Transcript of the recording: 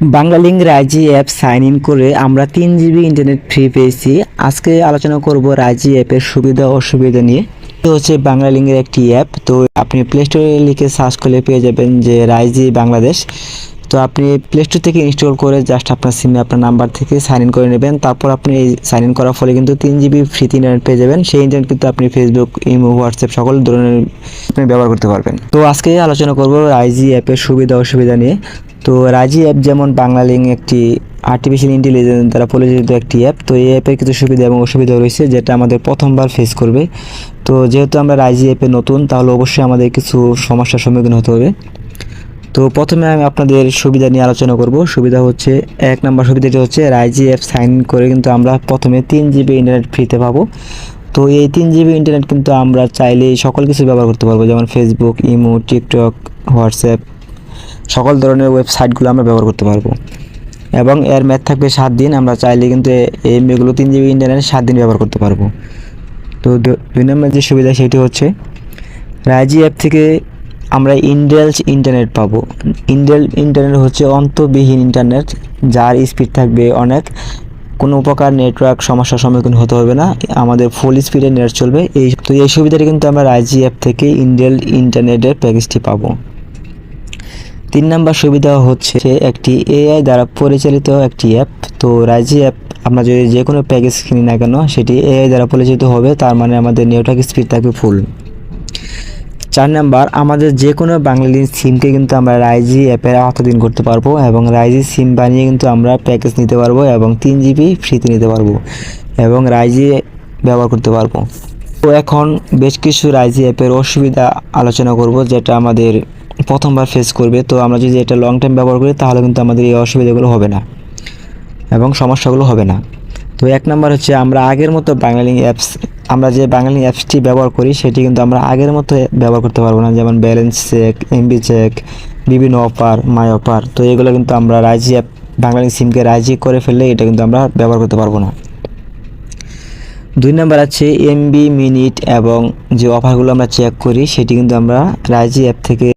বাংলালিঙ্ক রাজি app sign in করে আমরা তিন জিবি ইন্টারনেট ফ্রি পেয়েছি। আজকে আলোচনা করব রাজি অ্যাপের সুবিধা অসুবিধা নিয়ে। তো হচ্ছে বাংলালিঙ্কের একটি অ্যাপ, তো আপনি প্লে স্টোরে লিখে সার্চ করলে পেয়ে যাবেন যে রাইজি বাংলাদেশ। তো আপনি প্লে স্টোর থেকে ইনস্টল করে জাস্ট আপনার সিমে আপনার নাম্বার থেকে সাইন ইন করে নেবেন। তারপর আপনি এই সাইন ইন করার ফলে কিন্তু তিন জিবি ফ্রিতে ইন্টারনেট পেয়ে যাবেন। সেই ইন্টারনেট কিন্তু আপনি ফেসবুক ইমো হোয়াটসঅ্যাপ সকল ধরনের আপনি ব্যবহার করতে পারবেন। তো আজকে আলোচনা করব রাইজি অ্যাপের সুবিধা অসুবিধা নিয়ে। তো রাজি অ্যাপ যেমন বাংলালিঙ্ক একটি আর্টিফিশিয়াল ইন্টেলিজেন্স দ্বারা পরিচালিত একটি অ্যাপ তো এই অ্যাপের কিছু সুবিধা এবং অসুবিধা রয়েছে যেটা আমাদের প্রথমবার ফেস করবে। তো যেহেতু আমরা রাইজি অ্যাপে নতুন, তাহলে অবশ্যই আমাদের কিছু সমস্যার সম্মুখীন হতে হবে। তো প্রথমে আমি আপনাদের সুবিধা নিয়ে আলোচনা করব। সুবিধা হচ্ছে, এক নম্বর সুবিধাটি হচ্ছে, রাইজি অ্যাপ সাইন করে কিন্তু আমরা প্রথমে তিন জিবি ইন্টারনেট ফ্রিতে পাবো। তো এই তিন জিবি ইন্টারনেট কিন্তু আমরা চাইলেই সকল কিছু ব্যবহার করতে পারব, যেমন ফেসবুক ইমো টিকটক হোয়াটসঅ্যাপ সকল ধরনের ওয়েবসাইটগুলো আমরা ব্যবহার করতে পারব। এবং এর ম্যাথ থাকবে সাত দিন, আমরা চাইলে কিন্তু এই এমবিগুলো তিন জিবি ইন্টারনেট সাত দিন ব্যবহার করতে পারব। তো দুই নম্বর যে সুবিধা সেটি হচ্ছে, রাইজি অ্যাপ থেকে আমরা ইন্ডেলস ইন্টারনেট পাবো। ইন্ডেল ইন্টারনেট হচ্ছে অন্তবিহীন ইন্টারনেট, যার স্পিড থাকবে অনেক। কোনো প্রকার নেটওয়ার্ক সমস্যার সম্মুখীন হতে হবে না। আমাদের ফুল স্পিডে নেট চলবে। এই তো এই সুবিধাটি কিন্তু আমরা রাইজি অ্যাপ থেকে ইন্ডেল ইন্টারনেটের প্যাকেজটি পাবো। তিন নাম্বার সুবিধা হচ্ছে একটি এআই দ্বারা পরিচালিত একটি অ্যাপ তো রাইজি অ্যাপ আমরা যদি যে কোনো প্যাকেজ কিনি না কেন, সেটি এআই দ্বারা পরিচালিত হবে। তার মানে আমাদের নেটওয়ার্ক স্পিড থাকবে ফুল চার নাম্বার, আমাদের যে কোনো বাঙালি সিমকে কিন্তু আমরা রাইজি অ্যাপের আওতাধীন করতে পারব এবং রাইজি সিম বানিয়ে কিন্তু আমরা প্যাকেজ নিতে পারব এবং তিন জিবি ফ্রিতে নিতে পারব এবং রাইজি ব্যবহার করতে পারব। তো এখন বেশ কিছু রাইজি অ্যাপের অসুবিধা আলোচনা করব যেটা আমাদের প্রথমবার ফেস করবে। তো আমরা যদি এটা লং টাইম ব্যবহার করি তাহলে কিন্তু আমাদের এই অসুবিধাগুলো হবে না এবং সমস্যাগুলো হবে না। তো এক নম্বর হচ্ছে আমরা আগের মতো বাঙালি অ্যাপস আমরা যে বাঙালি অ্যাপসটি ব্যবহার করি, সেটি কিন্তু আমরা আগের মতো ব্যবহার করতে পারব না। যেমন ব্যালেন্স চেক, এমবি চেক, বিভিন্ন অফার, মাই অফার। তো এগুলো কিন্তু আমরা রাজি অ্যাপ, বাঙালি সিমকে রাজি করে ফেললে এটা কিন্তু আমরা ব্যবহার করতে পারব না। দুই নম্বর আছে এমবি মিনিট এবং যে অফারগুলো আমরা চেক করি, সেটি কিন্তু আমরা রাইজি অ্যাপ থেকে